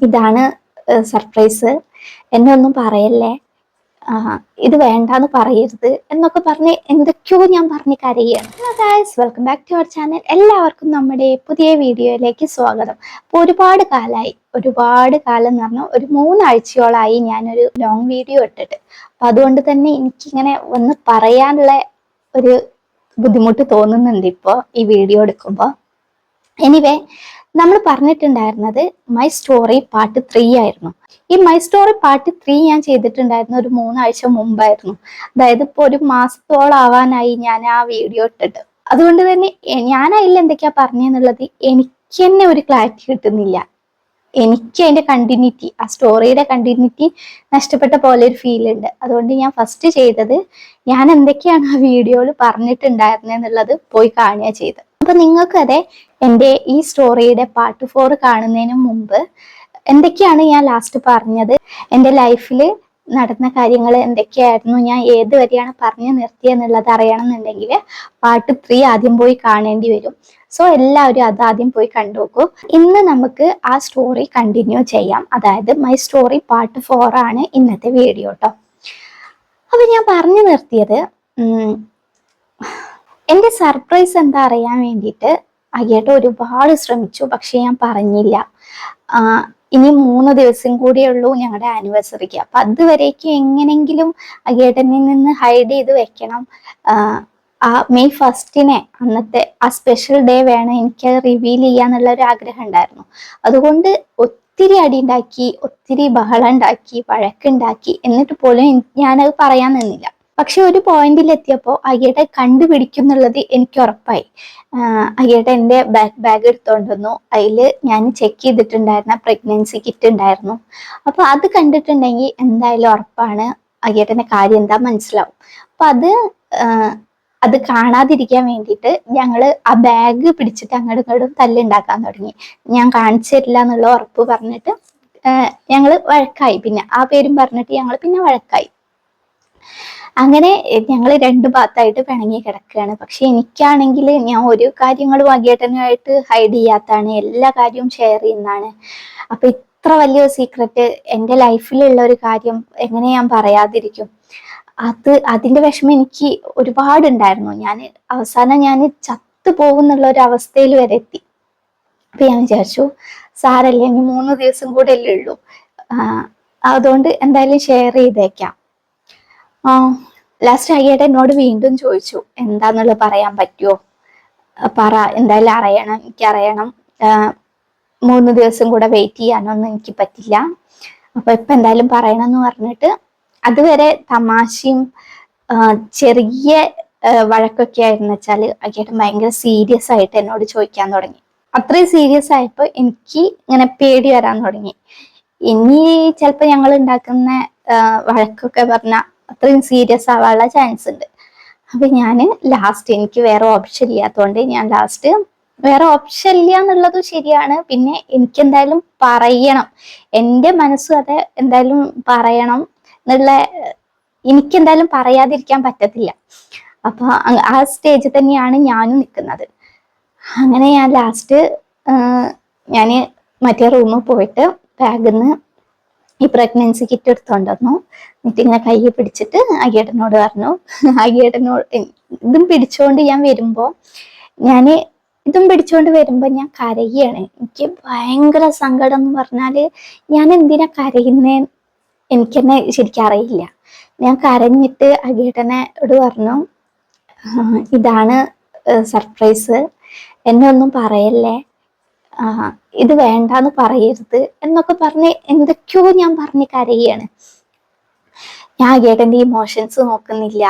ഇതാണ് സർപ്രൈസ് എന്നെ ഒന്നും പറയല്ലേ? ഇത് വേണ്ടാന്ന് പറയരുത് എന്നൊക്കെ പറഞ്ഞ് എന്തൊക്കെയോ ഞാൻ പറഞ്ഞ് കരയുകയാണ് welcome back to our channel എല്ലാവർക്കും നമ്മുടെ പുതിയ വീഡിയോയിലേക്ക് സ്വാഗതം. അപ്പോൾ ഒരുപാട് കാലമായി ഒരുപാട് കാലം എന്ന് പറഞ്ഞാൽ ഒരു മൂന്നാഴ്ചയോളമായി ഞാനൊരു ലോങ് വീഡിയോ ഇട്ടിട്ട്. അപ്പം അതുകൊണ്ട് തന്നെ എനിക്കിങ്ങനെ ഒന്ന് പറയാനുള്ള ഒരു ബുദ്ധിമുട്ട് തോന്നുന്നുണ്ട് ഇപ്പോ ഈ വീഡിയോ എടുക്കുമ്പോൾ എനിവേ നമ്മൾ പറഞ്ഞിട്ടുണ്ടായിരുന്നത് മൈ സ്റ്റോറി പാർട്ട് ത്രീ ആയിരുന്നു. ഈ മൈ സ്റ്റോറി പാർട്ട് ത്രീ ഞാൻ ചെയ്തിട്ടുണ്ടായിരുന്നു ഒരു മൂന്നാഴ്ച മുമ്പായിരുന്നു. അതായത് ഇപ്പോൾ ഒരു മാസത്തോളം ആവാനായി ഞാൻ ആ വീഡിയോ ഇട്ടിട്ട്. അതുകൊണ്ട് തന്നെ ഞാൻ അതിൽ എന്തൊക്കെയാ പറഞ്ഞെന്നുള്ളത് എനിക്ക് തന്നെ ഒരു ക്ലാരിറ്റി കിട്ടുന്നില്ല. എനിക്ക് അതിന്റെ കണ്ടിന്യൂറ്റി ആ സ്റ്റോറിയുടെ കണ്ടിന്യൂറ്റി നഷ്ടപ്പെട്ട പോലെ ഒരു ഫീൽ ഉണ്ട്. അതുകൊണ്ട് ഞാൻ ഫസ്റ്റ് ചെയ്തത് ഞാൻ എന്തൊക്കെയാണ് ആ വീഡിയോയിൽ പറഞ്ഞിട്ടുണ്ടായിരുന്നെന്നുള്ളത് പോയി കാണുക ചെയ്തത്. അപ്പൊ നിങ്ങൾക്ക് അതെ എന്റെ ഈ സ്റ്റോറിയുടെ പാർട്ട് ഫോർ കാണുന്നതിന് മുമ്പ് എന്തൊക്കെയാണ് ഞാൻ ലാസ്റ്റ് പറഞ്ഞത്? എന്റെ ലൈഫിൽ നടന്ന കാര്യങ്ങൾ എന്തൊക്കെയായിരുന്നു? ഞാൻ ഏത് വരെയാണ് പറഞ്ഞു നിർത്തിയെന്നുള്ളത് അറിയണമെന്നുണ്ടെങ്കിൽ പാർട്ട് ത്രീ ആദ്യം പോയി കാണേണ്ടി വരും. സോ എല്ലാവരും അത് ആദ്യം പോയി കണ്ടുനോക്കൂ. ഇന്ന് നമുക്ക് ആ സ്റ്റോറി കണ്ടിന്യൂ ചെയ്യാം. അതായത് മൈ സ്റ്റോറി പാർട്ട് ഫോർ ആണ് ഇന്നത്തെ വീഡിയോ കേട്ടോ അപ്പൊ ഞാൻ പറഞ്ഞു നിർത്തിയത് ഉം, എന്റെ സർപ്രൈസ് എന്താ അറിയാൻ വേണ്ടിയിട്ട് അയ്യേട്ട ഒരുപാട് ശ്രമിച്ചു പക്ഷെ ഞാൻ പറഞ്ഞില്ല. ഇനി മൂന്ന് ദിവസം കൂടിയേ ഉള്ളൂ ഞങ്ങളുടെ ആനിവേഴ്സറിക്ക് അപ്പൊ അതുവരേക്കും എങ്ങനെങ്കിലും അയ്യേട്ടനിൽ നിന്ന് ഹൈഡ് ചെയ്ത് വെക്കണം. ആ, മെയ് ഫസ്റ്റിനെ അന്നത്തെ ആ സ്പെഷ്യൽ ഡേ വേണം എനിക്ക് റിവീൽ ചെയ്യാന്നുള്ള ഒരു ആഗ്രഹം ഉണ്ടായിരുന്നു. അതുകൊണ്ട് ഒത്തിരി അടി ഉണ്ടാക്കി ഒത്തിരി ബഹളം ഉണ്ടാക്കി വഴക്കുണ്ടാക്കി എന്നിട്ട് പോലും ഞാനത് പറയാൻ നിന്നില്ല. പക്ഷെ ഒരു പോയിന്റിൽ എത്തിയപ്പോൾ അയ്യയുടെ കണ്ടുപിടിക്കുന്നുള്ളത് എനിക്ക് ഉറപ്പായി. അയ്യയുടെ എന്റെ ബാക്ക് ബാഗ് എടുത്തോണ്ട് വന്നു. അതിൽ ഞാൻ ചെക്ക് ചെയ്തിട്ടുണ്ടായിരുന്ന പ്രഗ്നൻസി കിറ്റ് ഉണ്ടായിരുന്നു. അപ്പോൾ അത് കണ്ടിട്ടുണ്ടെങ്കിൽ എന്തായാലും ഉറപ്പാണ് അയ്യേട്ടന്റെ കാര്യം എന്താ മനസ്സിലാവും. അപ്പൊ അത് അത് കാണാതിരിക്കാൻ വേണ്ടിയിട്ട് ഞങ്ങൾ ആ ബാഗ് പിടിച്ചിട്ട് അങ്ങോട്ടും ഇങ്ങോട്ടും തല്ലുണ്ടാക്കാൻ തുടങ്ങി. ഞാൻ കാണിച്ചു തരില്ല എന്നുള്ള ഉറപ്പ് പറഞ്ഞിട്ട് ഞങ്ങൾ വഴക്കായി. പിന്നെ ആ പേരും പറഞ്ഞിട്ട് ഞങ്ങൾ പിന്നെ വഴക്കായി. അങ്ങനെ ഞങ്ങൾ രണ്ട് ഭാഗത്തായിട്ട് പിണങ്ങി കിടക്കുകയാണ്. പക്ഷെ എനിക്കാണെങ്കിൽ ഞാൻ ഒരു കാര്യങ്ങളും അഗേട്ടനുമായിട്ട് ഹൈഡ് ചെയ്യാത്താണ് എല്ലാ കാര്യവും ഷെയർ ചെയ്യുന്നതാണ്. അപ്പൊ ഇത്ര വലിയൊരു സീക്രട്ട് എന്റെ ലൈഫിലുള്ള ഒരു കാര്യം എങ്ങനെ ഞാൻ പറയാതിരിക്കും? അത് അതിന്റെ വിഷമം എനിക്ക് ഒരുപാടുണ്ടായിരുന്നു. ഞാൻ അവസാനം ഞാൻ ചത്തു പോകുന്നുള്ള ഒരു അവസ്ഥയിൽ വരെ എത്തി. അപ്പൊ ഞാൻ വിചാരിച്ചു സാരല്ലേ ഇനി മൂന്ന് ദിവസം കൂടെ അല്ലേ ഉള്ളൂ. അതുകൊണ്ട് എന്തായാലും ഷെയർ ചെയ്തേക്കാം. ലാസ്റ്റ് അയ്യേട്ട എന്നോട് വീണ്ടും ചോദിച്ചു എന്താന്നുള്ളത് പറയാൻ പറ്റുമോ പറ എന്തായാലും അറിയണം എനിക്കറിയണം. മൂന്ന് ദിവസം കൂടെ വെയിറ്റ് ചെയ്യാനൊന്നും എനിക്ക് പറ്റില്ല. അപ്പൊ ഇപ്പൊ എന്തായാലും പറയണം എന്ന് പറഞ്ഞിട്ട് അതുവരെ തമാശയും ചെറിയ വഴക്കൊക്കെ ആയിരുന്നു വെച്ചാൽ അയ്യേട്ടൻ ഭയങ്കര സീരിയസ് ആയിട്ട് എന്നോട് ചോദിക്കാൻ തുടങ്ങി. അത്രയും സീരിയസ് ആയപ്പോൾ എനിക്ക് ഇങ്ങനെ പേടി വരാൻ തുടങ്ങി. ഇനി ചിലപ്പോൾ ഞങ്ങൾ ഉണ്ടാക്കുന്ന വഴക്കൊക്കെ പറഞ്ഞാൽ അത്രയും സീരിയസ് ആവാനുള്ള ചാൻസ് ഉണ്ട്. അപ്പൊ ഞാൻ ലാസ്റ്റ് എനിക്ക് വേറെ ഓപ്ഷൻ ഇല്ലാത്തതുകൊണ്ട് ഞാൻ ലാസ്റ്റ് വേറെ ഓപ്ഷൻ ഇല്ല എന്നുള്ളത് ശരിയാണ്. പിന്നെ എനിക്ക് എന്തായാലും പറയണം. എന്റെ മനസ്സും അത് എന്തായാലും പറയണം എന്നുള്ള എനിക്ക് എന്തായാലും പറയാതിരിക്കാൻ പറ്റത്തില്ല. അപ്പൊ ആ സ്റ്റേജിൽ തന്നെയാണ് ഞാനും നിൽക്കുന്നത് അങ്ങനെ ഞാൻ ലാസ്റ്റ് ഞാൻ മറ്റേ റൂമിൽ പോയിട്ട് ബാഗിൽ നിന്ന് ഈ പ്രഗ്നൻസി കിറ്റ് എടുത്തോണ്ട് വന്നു. എന്നിട്ട് ഇങ്ങനെ കയ്യെ പിടിച്ചിട്ട് അയ്യേട്ടനോട് പറഞ്ഞു. അയ്യേട്ടനോട് ഇതും പിടിച്ചുകൊണ്ട് ഞാൻ വരുമ്പോൾ ഞാൻ ഇതും പിടിച്ചുകൊണ്ട് വരുമ്പോൾ ഞാൻ കരയാണ്. എനിക്ക് ഭയങ്കര സങ്കടം എന്ന് പറഞ്ഞാൽ ഞാൻ എന്തിനാ കരയുന്നേ എനിക്ക് തന്നെ ശരിക്കും അറിയില്ല. ഞാൻ കരഞ്ഞിട്ട് അഗേട്ടനോട് പറഞ്ഞു ഇതാണ് സർപ്രൈസ് എന്നെ ഒന്നും പറയല്ലേ? ഇത് വേണ്ടാന്ന് പറയരുത് എന്നൊക്കെ പറഞ്ഞ് എന്തൊക്കെയോ ഞാൻ പറഞ്ഞ് കരയാണ്. ഞാൻ അഗേട്ടന്റെ ഇമോഷൻസ് നോക്കുന്നില്ല.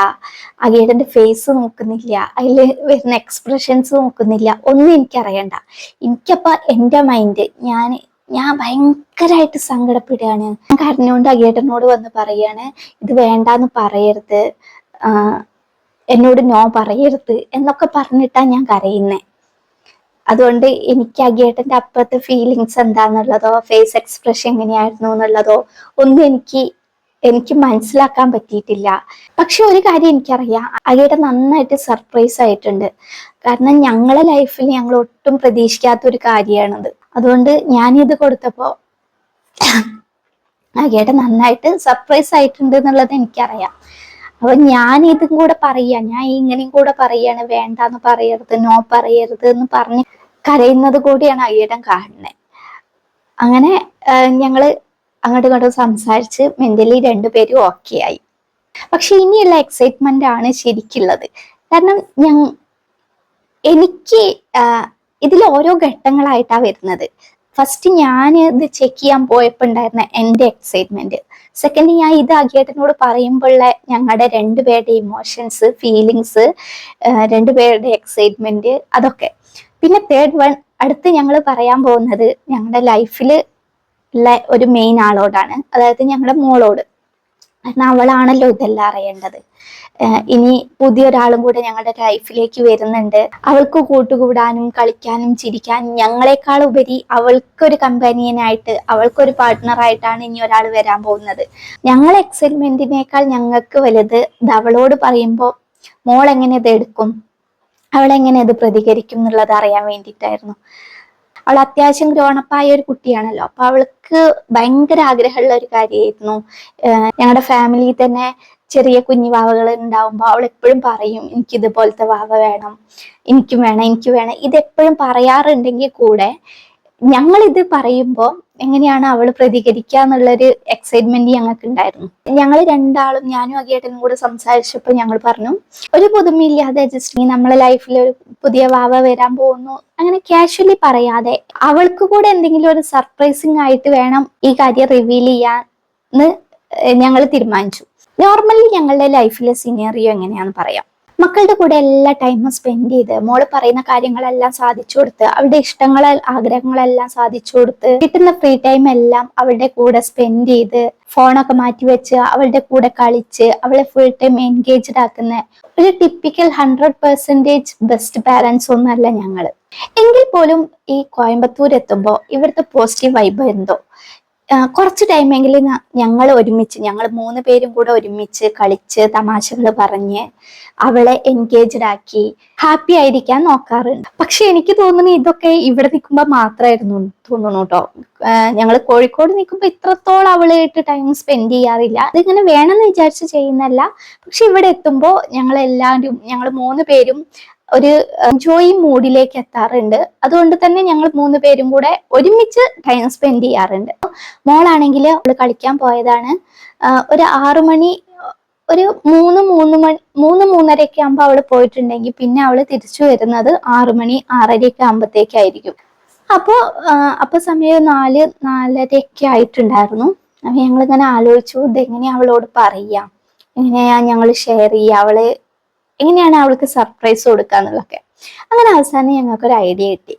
അഗേട്ടന്റെ ഫേസ് നോക്കുന്നില്ല. അതിൽ വരുന്ന എക്സ്പ്രഷൻസ് നോക്കുന്നില്ല. ഒന്നും എനിക്കറിയണ്ട. എനിക്കപ്പ എന്റെ മൈൻഡ് ഞാൻ ഞാൻ ഭയങ്കരമായിട്ട് സങ്കടപ്പെടുകയാണ്. ഞാൻ കരഞ്ഞുകൊണ്ട് അഗേട്ടനോട് വന്ന് പറയാണ് ഇത് വേണ്ടാന്ന് പറയരുത്. എന്നോട് നോ പറയരുത് എന്നൊക്കെ പറഞ്ഞിട്ടാ ഞാൻ കരയുന്നേ. അതുകൊണ്ട് എനിക്ക് അഗേട്ടന്റെ അപ്പുറത്തെ ഫീലിങ്സ് എന്താന്നുള്ളതോ ഫേസ് എക്സ്പ്രഷൻ എങ്ങനെയായിരുന്നു എന്നുള്ളതോ ഒന്നും എനിക്ക് എനിക്ക് മനസ്സിലാക്കാൻ പറ്റിയിട്ടില്ല. പക്ഷെ ഒരു കാര്യം എനിക്കറിയാം. അഗേട്ട നന്നായിട്ട് സർപ്രൈസ് ആയിട്ടുണ്ട്. കാരണം ഞങ്ങളെ ലൈഫിൽ ഞങ്ങൾ ഒട്ടും പ്രതീക്ഷിക്കാത്ത ഒരു കാര്യമാണത്. അതുകൊണ്ട് ഞാനിത് കൊടുത്തപ്പോൾ അഗേട്ട നന്നായിട്ട് സർപ്രൈസ് ആയിട്ടുണ്ട് എന്നുള്ളത് എനിക്കറിയാം. അപ്പൊ ഞാൻ ഇതും കൂടെ പറയാ. ഞാൻ ഇങ്ങനെയും കൂടെ പറയാണ്. വേണ്ടെന്ന് പറയരുത് നോ പറയരുത് എന്ന് പറഞ്ഞ് കരയുന്നത് കൂടിയാണ് അയ്യടൻ കാണുന്നത് അങ്ങനെ ഞങ്ങൾ അങ്ങോട്ടും ഇങ്ങോട്ടും സംസാരിച്ച് മെന്റലി രണ്ടുപേരും ഓക്കെ ആയി. പക്ഷെ ഇനിയുള്ള എക്സൈറ്റ്മെന്റ് ആണ് ശരിക്കുള്ളത്. കാരണം ഞാൻ എനിക്ക് ഇതിൽ ഓരോ ഘട്ടങ്ങളായിട്ടാ വരുന്നത്. ഫസ്റ്റ് ഞാൻ ഇത് ചെക്ക് ചെയ്യാൻ പോയപ്പോൾ ഉണ്ടായിരുന്ന എന്റെ എക്സൈറ്റ്മെന്റ് സെക്കൻഡ് ഞാൻ ഇത് അഗേട്ടനോട് പറയുമ്പോഴുള്ള ഞങ്ങളുടെ രണ്ടുപേരുടെ ഇമോഷൻസ് ഫീലിങ്സ് രണ്ടുപേരുടെ എക്സൈറ്റ്മെന്റ് അതൊക്കെ. പിന്നെ തേർഡ് വൺ അടുത്ത് ഞങ്ങൾ പറയാൻ പോകുന്നത് ഞങ്ങളുടെ ലൈഫിൽ ഉള്ള ഒരു മെയിൻ ആളോടാണ്. അതായത് ഞങ്ങളുടെ മോളോട്. കാരണം അവളാണല്ലോ ഇതെല്ലാം അറിയേണ്ടത്. ഇനി പുതിയൊരാളും കൂടെ ഞങ്ങളുടെ ലൈഫിലേക്ക് വരുന്നുണ്ട്. അവൾക്ക് കൂട്ടുകൂടാനും കളിക്കാനും ചിരിക്കാനും ഞങ്ങളെക്കാൾ ഉപരി അവൾക്കൊരു കമ്പാനിയനായിട്ട് അവൾക്കൊരു പാർട്ട്ണറായിട്ടാണ് ഇനി ഒരാൾ വരാൻ പോകുന്നത്. ഞങ്ങൾ എക്സൈറ്റ്മെന്റിനേക്കാൾ ഞങ്ങൾക്ക് വലുത് ഇത് അവളോട് പറയുമ്പോൾ മോൾ എങ്ങനെ ഇത് എടുക്കും? അവൾ എങ്ങനെ അത് പ്രതികരിക്കും എന്നുള്ളത് അറിയാൻ വേണ്ടിയിട്ടായിരുന്നു. അവൾ അത്യാവശ്യം ഗ്രോണപ്പായ ഒരു കുട്ടിയാണല്ലോ. അപ്പൊ അവൾക്ക് ഭയങ്കര ആഗ്രഹമുള്ള ഒരു കാര്യമായിരുന്നു. ഞങ്ങളുടെ ഫാമിലിയിൽ തന്നെ ചെറിയ കുഞ്ഞു വാവകൾ ഉണ്ടാവുമ്പോൾ അവൾ എപ്പോഴും പറയും എനിക്ക് ഇതുപോലത്തെ വാവ വേണം. എനിക്കും വേണം എനിക്ക് വേണം. ഇതെപ്പോഴും പറയാറുണ്ടെങ്കിൽ കൂടെ ഞങ്ങൾ ഇത് പറയുമ്പോൾ എങ്ങനെയാണ് അവൾ പ്രതികരിക്കുക എന്നുള്ളൊരു എക്സൈറ്റ്മെന്റ് ഞങ്ങൾക്ക് ഉണ്ടായിരുന്നു ഞങ്ങൾ രണ്ടാളും ഞാനും അഗേട്ടനും കൂടെ സംസാരിച്ചപ്പോൾ ഞങ്ങൾ പറഞ്ഞു ഒരു പുതുമയില്ലാതെ ജസ്റ്റ് നമ്മളെ ലൈഫിൽ ഒരു പുതിയ വാവ വരാൻ പോകുന്നു. അങ്ങനെ കാഷ്വലി പറയാതെ അവൾക്ക് കൂടെ എന്തെങ്കിലും ഒരു സർപ്രൈസിങ് ആയിട്ട് വേണം ഈ കാര്യം റിവീൽ ചെയ്യാന്ന് ഞങ്ങൾ തീരുമാനിച്ചു. നോർമലി ഞങ്ങളുടെ ലൈഫിലെ സിനേറിയോ എങ്ങനെയാന്ന് പറയാം. മക്കളുടെ കൂടെ എല്ലാ ടൈമും സ്പെൻഡ് ചെയ്ത് മോൾ പറയുന്ന കാര്യങ്ങളെല്ലാം സാധിച്ചു കൊടുത്ത് അവളുടെ ഇഷ്ടങ്ങൾ ആഗ്രഹങ്ങളെല്ലാം സാധിച്ചു കൊടുത്ത് കിട്ടുന്ന ഫ്രീ ടൈം എല്ലാം അവളുടെ കൂടെ സ്പെൻഡ് ചെയ്ത് ഫോണൊക്കെ മാറ്റി വെച്ച് അവളുടെ കൂടെ കളിച്ച് അവളെ ഫുൾ ടൈം എൻഗേജ്ഡ് ആക്കുന്ന ഒരു typical hundred percentage best parents ഒന്നല്ല ഞങ്ങൾ. എങ്കിൽ പോലും ഈ കോയമ്പത്തൂർ എത്തുമ്പോൾ ഇവിടുത്തെ പോസിറ്റീവ് വൈബ് എന്തോ? കുറച്ച് ടൈമെങ്കിലും ഞങ്ങൾ ഒരുമിച്ച് ഞങ്ങൾ മൂന്ന് പേരും കൂടെ ഒരുമിച്ച് കളിച്ച് തമാശകൾ പറഞ്ഞ് അവളെ എൻഗേജ്ഡ് ആക്കി ഹാപ്പി ആയിരിക്കാൻ നോക്കാറുണ്ട്. പക്ഷെ എനിക്ക് തോന്നുന്നു ഇതൊക്കെ ഇവിടെ നിൽക്കുമ്പോൾ മാത്രമായിരുന്നു തോന്നുന്നു കേട്ടോ ഞങ്ങൾ കോഴിക്കോട് നിൽക്കുമ്പോൾ ഇത്രത്തോളം അവളായിട്ട് ടൈം സ്പെൻഡ് ചെയ്യാറില്ല. അതിങ്ങനെ വേണമെന്ന് വിചാരിച്ച് ചെയ്യുന്നല്ല പക്ഷെ ഇവിടെ എത്തുമ്പോൾ ഞങ്ങൾ എല്ലാവരും ഞങ്ങൾ മൂന്ന് പേരും ഒരു എൻജോയ് മൂഡിലേക്ക് എത്താറുണ്ട്. അതുകൊണ്ട് തന്നെ ഞങ്ങൾ മൂന്ന് പേരും കൂടെ ഒരുമിച്ച് ടൈം സ്പെൻഡ് ചെയ്യാറുണ്ട്. മോളാണെങ്കിൽ അവൾ കളിക്കാൻ പോയതാണ്. ഒരു ആറു മണി ഒരു മൂന്ന് മൂന്ന് മണി മൂന്ന് മൂന്നരയൊക്കെ ആകുമ്പോൾ അവൾ പോയിട്ടുണ്ടെങ്കിൽ പിന്നെ അവൾ തിരിച്ചു വരുന്നത് ആറു മണി ആറരയൊക്കെ ആകുമ്പോഴത്തേക്കായിരിക്കും അപ്പോൾ അപ്പൊ സമയം നാല് നാലരയൊക്കെ ആയിട്ടുണ്ടായിരുന്നു. അപ്പൊ ഞങ്ങളിങ്ങനെ ആലോചിച്ചു ഇതെങ്ങനെയാ അവളോട് പറയാ? എങ്ങനെയാ ഞങ്ങൾ ഷെയർ ചെയ്യുക അവൾ എങ്ങനെയാണ് അവൾക്ക് സർപ്രൈസ് കൊടുക്കുക എന്നുള്ളതൊക്കെ അങ്ങനെ അവസാനം ഞങ്ങൾക്ക് ഒരു ഐഡിയ കിട്ടി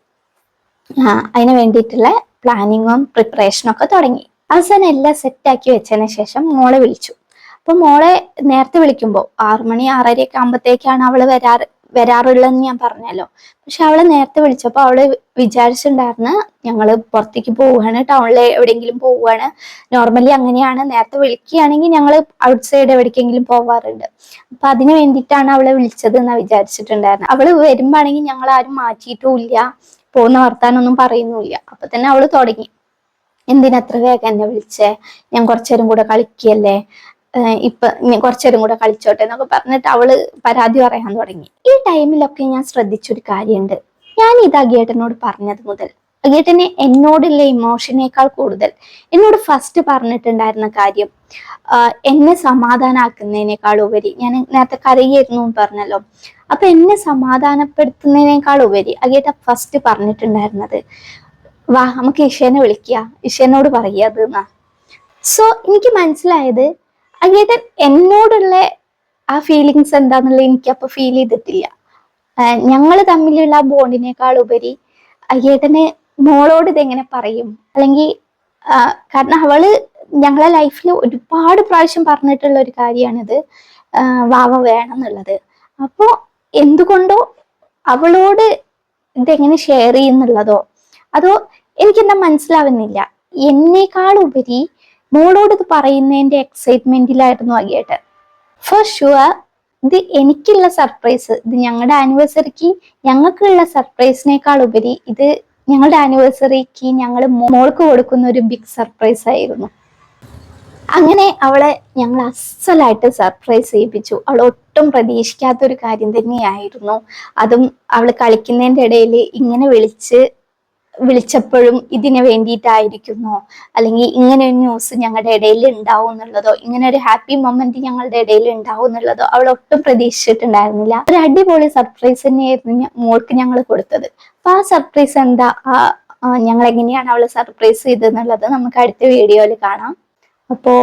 അതിന് വേണ്ടിയിട്ടുള്ള പ്ലാനിങ്ങും പ്രിപ്പറേഷനും ഒക്കെ തുടങ്ങി. അവസാനം എല്ലാം സെറ്റാക്കി വെച്ചതിന് ശേഷം മോളെ വിളിച്ചു. അപ്പൊ മോളെ നേരത്തെ വിളിക്കുമ്പോൾ ആറുമണി ആറരയൊക്കെ ആകുമ്പോഴത്തേക്കാണ് അവൾ വരാറ്. വരാറുള്ളതെന്ന് ഞാൻ പറഞ്ഞല്ലോ. പക്ഷെ അവൾ നേരത്തെ വിളിച്ചപ്പോൾ അവൾ വിചാരിച്ചിട്ടുണ്ടായിരുന്നു ഞങ്ങൾ പുറത്തേക്ക് പോവുകയാണ് ടൗണിൽ എവിടെയെങ്കിലും പോവുകയാണ്. നോർമലി അങ്ങനെയാണ്. നേരത്തെ വിളിക്കുകയാണെങ്കിൽ ഞങ്ങൾ ഔട്ട് സൈഡ് എവിടേക്കെങ്കിലും പോവാറുണ്ട്. അപ്പൊ അതിന് വേണ്ടിയിട്ടാണ് അവളെ വിളിച്ചത് എന്നാ വിചാരിച്ചിട്ടുണ്ടായിരുന്നത് അവൾ വരുമ്പാണെങ്കിൽ ഞങ്ങൾ ആരും മാറ്റിയിട്ടും ഇല്ല പോകുന്ന വർത്താനൊന്നും പറയുന്നുമില്ല. അപ്പൊ തന്നെ അവൾ തുടങ്ങി. എന്തിനത്ര വേഗം എന്നെ വിളിച്ചേ? ഞാൻ കുറച്ചേരം കൂടെ കളിക്കല്ലേ ഏഹ് ഇപ്പൊ കുറച്ചേരം കൂടെ കളിച്ചോട്ടെ എന്നൊക്കെ പറഞ്ഞിട്ട് അവൾ പരാതി പറയാൻ തുടങ്ങി. ഈ ടൈമിലൊക്കെ ഞാൻ ശ്രദ്ധിച്ചൊരു കാര്യമുണ്ട് ഞാൻ ഇത് അഗേട്ടനോട് പറഞ്ഞത് മുതൽ. അഗേട്ടന് എന്നോടുള്ള ഇമോഷനേക്കാൾ കൂടുതൽ. എന്നോട് ഫസ്റ്റ് പറഞ്ഞിട്ടുണ്ടായിരുന്ന കാര്യം എന്നെ സമാധാനാക്കുന്നതിനേക്കാൾ ഉപരി ഞാൻ നേരത്തെ കരയായിരുന്നു പറഞ്ഞല്ലോ. അപ്പൊ എന്നെ സമാധാനപ്പെടുത്തുന്നതിനേക്കാൾ ഉപരി അഗേട്ട ഫസ്റ്റ് പറഞ്ഞിട്ടുണ്ടായിരുന്നത് വാ നമുക്ക് ഇഷേനെ വിളിക്കുക ഇഷേനോട് പറയുക അത് സോ എനിക്ക് മനസ്സിലായത് അഗേട്ടൻ എന്നോടുള്ള ആ ഫീലിങ്സ് എന്താന്നുള്ളത് എനിക്ക് അപ്പൊ ഫീൽ ചെയ്തിട്ടില്ല ഞങ്ങൾ തമ്മിലുള്ള ആ ബോണ്ടിനേക്കാൾ ഉപരി അയ്യേട്ടന് മോളോട് ഇതെങ്ങനെ പറയും? അല്ലെങ്കിൽ കാരണം അവൾ ഞങ്ങളെ ലൈഫിൽ ഒരുപാട് പ്രാവശ്യം പറഞ്ഞിട്ടുള്ള ഒരു കാര്യമാണിത് വാവ വേണം എന്നുള്ളത് അപ്പോ എന്തുകൊണ്ടോ അവളോട് ഇതെങ്ങനെ ഷെയർ ചെയ്യുന്നുള്ളതോ? അതോ എനിക്കെന്താ മനസ്സിലാവുന്നില്ല. എന്നേക്കാൾ ഉപരി മോളോട് ഇത് പറയുന്നതിന്റെ എക്സൈറ്റ്മെന്റിലായിരുന്നു അഗേട്ട് ഫോർ ഷുവർ ഇത് എനിക്കുള്ള സർപ്രൈസ് ഇത് ഞങ്ങളുടെ ആനിവേഴ്സറിക്ക് ഞങ്ങൾക്കുള്ള സർപ്രൈസിനേക്കാൾ ഉപരി ഇത് ഞങ്ങളുടെ ആനിവേഴ്സറിക്ക് ഞങ്ങൾ മോൾക്ക് കൊടുക്കുന്ന ഒരു ബിഗ് സർപ്രൈസ് ആയിരുന്നു. അങ്ങനെ അവളെ ഞങ്ങൾ അസലായിട്ട് സർപ്രൈസ് ചെയ്യിപ്പിച്ചു. അവൾ ഒട്ടും പ്രതീക്ഷിക്കാത്ത ഒരു കാര്യം തന്നെയായിരുന്നു. അതും അവൾ കളിക്കുന്നതിന്റെ ഇടയിൽ ഇങ്ങനെ വിളിച്ച് വിളിച്ചപ്പോഴും ഇതിന് വേണ്ടിയിട്ടായിരിക്കുന്നോ. അല്ലെങ്കിൽ ഇങ്ങനെ ഒരു ന്യൂസ് ഞങ്ങളുടെ ഇടയിൽ ഉണ്ടാവും എന്നുള്ളതോ ഇങ്ങനെ ഒരു ഹാപ്പി മൊമെന്റ് ഞങ്ങളുടെ ഇടയിൽ ഉണ്ടാവും എന്നുള്ളതോ അവൾ ഒട്ടും പ്രതീക്ഷിച്ചിട്ടുണ്ടായിരുന്നില്ല. ഒരു അടിപൊളി സർപ്രൈസ് തന്നെയായിരുന്നു മോൾക്ക് ഞങ്ങൾ കൊടുത്തത്. അപ്പൊ ആ സർപ്രൈസ് എന്താ? ഞങ്ങൾ എങ്ങനെയാണ് അവളെ സർപ്രൈസ് ചെയ്തതെന്നുള്ളത് നമുക്ക് അടുത്ത വീഡിയോയിൽ കാണാം. അപ്പോ